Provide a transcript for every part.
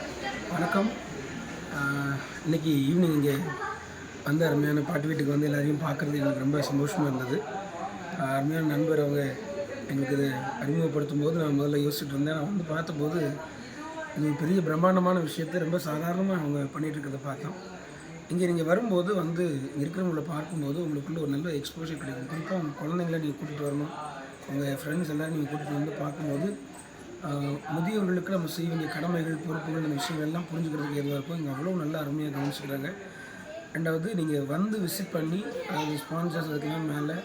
வணக்கம். இன்றைக்கி இன்னைக்கு ஈவினிங் இங்கே வந்த அருமையான பாட்டு வீட்டுக்கு வந்து எல்லாரையும் பார்க்குறது எனக்கு ரொம்ப சந்தோஷமாக இருந்தது. அருமையான நண்பர் அவங்க எங்களுக்கு இதை அறிமுகப்படுத்தும் போது நான் முதல்ல யோசிச்சுட்டு இருந்தேன். நான் வந்து பார்த்தபோது இது பெரிய பிரம்மாண்டமான விஷயத்தை ரொம்ப சாதாரணமாக அவங்க பண்ணிகிட்டு இருக்கிறத பார்த்தோம். இங்கே நீங்கள் வரும்போது வந்து இங்க இருக்கிறவங்கள பார்க்கும்போது உங்களுக்குள்ள ஒரு நல்ல எக்ஸ்போஷர் கிடைக்கும். குறிப்பாக உங்கள் குழந்தைங்கள நீங்கள் கூட்டிகிட்டு வரணும். உங்கள் ஃப்ரெண்ட்ஸ் எல்லாம் நீங்கள் கூட்டிகிட்டு வந்து பார்க்கும்போது முதியவர்களுக்கு நம்ம செய்ய வேண்டிய கடமைகள் பொறுப்புகள் அந்த விஷயங்கள் எல்லாம் புரிஞ்சுக்கிறதுக்கு எதுவாக இருக்கும் இங்கே அவ்வளோ நல்லா அருமையாக கவனிச்சுக்கிறாங்க. ரெண்டாவது நீங்கள் வந்து விசிட் பண்ணி அதாவது ஸ்பான்சர்ஸ் அதுக்கெல்லாம் மேலே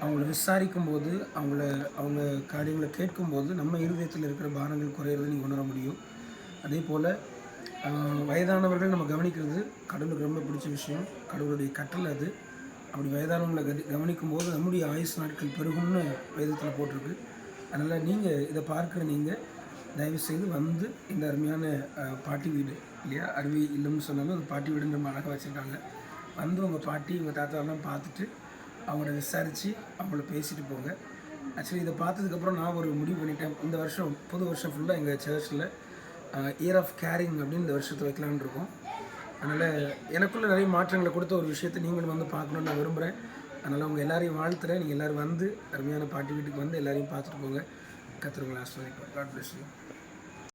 அவங்கள விசாரிக்கும் போது அவங்கள அவங்க காரியங்களை கேட்கும்போது நம்ம இருதயத்தில் இருக்கிற பாரங்கள் குறையிறது நீங்கள் உணர முடியும். அதே போல் வயதானவர்கள் நம்ம கவனிக்கிறது கடவுளுக்கு ரொம்ப பிடிச்ச விஷயம். கடவுளுடைய கட்டளை அது. அப்படி வயதானவங்களை கவனிக்கும் போது நம்முடைய ஆயுசு நாட்கள் பெருகும்னு வேதத்தில் போட்டிருக்கு. அதனால் நீங்கள் இதை பார்க்குற நீங்கள் தயவுசெய்து வந்து இந்த அருமையான பாட்டி வீடு இல்லையா? அருவி இல்லைன்னு சொன்னாலும் அது பாட்டி வீடுன்னு ரொம்ப அழகாக வச்சுருக்காங்க. வந்து உங்கள் பாட்டி உங்கள் தாத்தாவெல்லாம் பார்த்துட்டு அவங்கள விசாரித்து அவங்கள பேசிட்டு போங்க. ஆக்சுவலி இதை பார்த்ததுக்கப்புறம் நான் ஒரு முடிவு பண்ணிட்டேன். இந்த வருஷம் புது வருஷம் ஃபுல்லாக எங்கள் சர்ச்சில் இயர் ஆஃப் கேரிங் அப்படின்னு இந்த வருஷத்தை வைக்கலான் இருக்கோம். அதனால் எனக்குள்ளே நிறைய மாற்றங்களை கொடுத்த ஒரு விஷயத்தை நீங்களும் வந்து பார்க்கணுன்னு நான் விரும்புகிறேன் அதனால் உங்கள் எல்லாரையும் வாழ்த்துறேன். நீங்கள் எல்லோரும் வந்து அருமையான பாட்டி வீட்டுக்கு வந்து எல்லாரையும் பார்த்துட்டு போங்க. கத்துருங்களை. ஆஸ்வதிப்போம் காட் பிளஸ் யூ